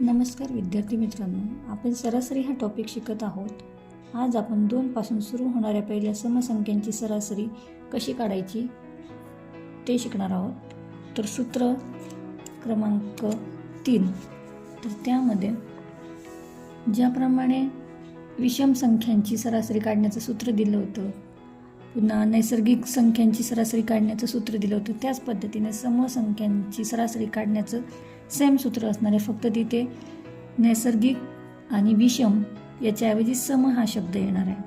नमस्कार विद्यार्थी मित्रांनो आपण सरासरी हा टॉपिक शिकत आहोत. आज आपण दोनपासून सुरू होणाऱ्या पहिल्या समसंख्यांची सरासरी कशी काढायची ते शिकणार आहोत. तर सूत्र क्रमांक तीन. तर त्यामध्ये ज्याप्रमाणे विषम संख्यांची सरासरी काढण्याचं सूत्र दिलं होतं पुन्हा नैसर्गिक संख्यांची सरासरी काढण्याचं सूत्र दिलं होतं. त्याच पद्धतीने समसंख्यांची सरासरी काढण्याचं सेम सूत्र असणार आहे. फक्त तिथे नैसर्गिक आणि विषम याच्याऐवजी सम हा शब्द येणार आहे.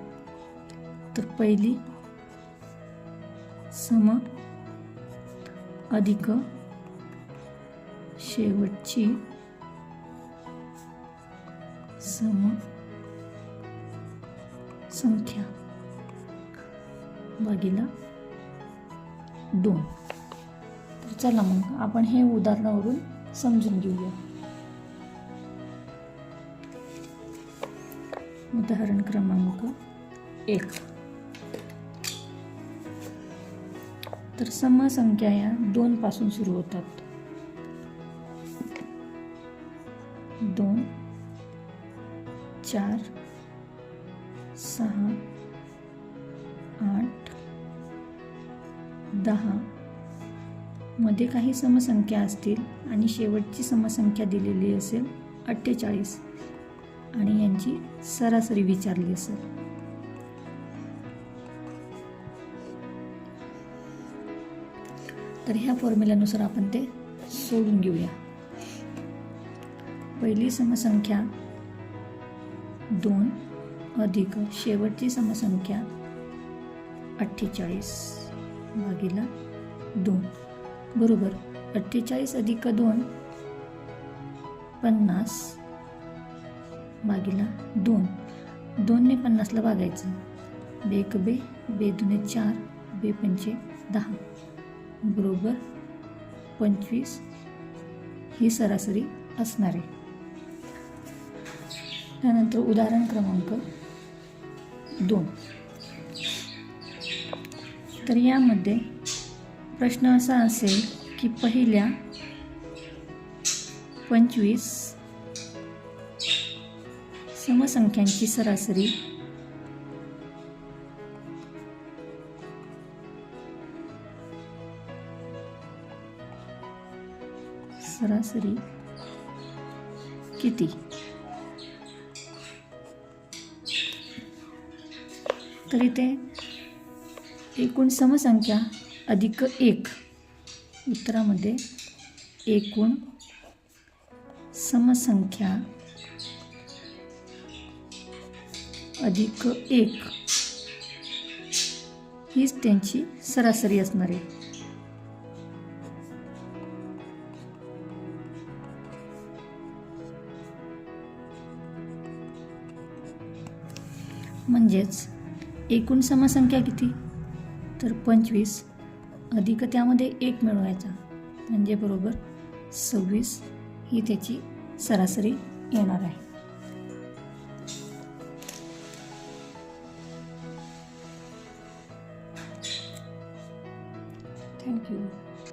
तर पहिली सम अधिक शेवटची सम संख्या. भागीला. दोन. तर चला मग आपण हे उदाहरणावरून समजून घेऊया. उदाहरण क्रमांक एक. तर समसंख्या या दोन पासून सुरू होतात. दोन चार सहा आठ दहा. मध्ये काही समसंख्या असतील आणि शेवटची समसंख्या दिलेली असेल अठ्ठेचाळीस. आणि यांची सरासरी विचारली असेल. तर ह्या फॉर्म्युल्यानुसार आपण ते सोडून घेऊया. पहिली समसंख्या दोन अधिक शेवटची समसंख्या अठ्ठेचाळीस. भागीला दोन. बरोबर. अठ्ठेचाळीस अधिक दोन. पन्नास. भागीला दोन. दोनने पन्नासला भागायचं. बे एक बे बे दुने चार बे पंचे दहा. बरोबर. पंचवीस ही सरासरी असणार. आहे त्यानंतर उदाहरण क्रमांक दोन. तर यामध्ये प्रश्न असा असेल की पहिल्या पंचवीस समसंख्यांची सरासरी सरासरी किती? तर इथे एकूण समसंख्या अधिक एक. उत्तरामध्ये एकूण समसंख्या अधिक एक. हीच त्यांची सरासरी असणार आहे. म्हणजेच एकूण समसंख्या किती? तर पंचवीस अधिक त्यामध्ये एक मिळवायचा. म्हणजे बरोबर सव्वीस ही त्याची सरासरी येणार आहे. थँक्यू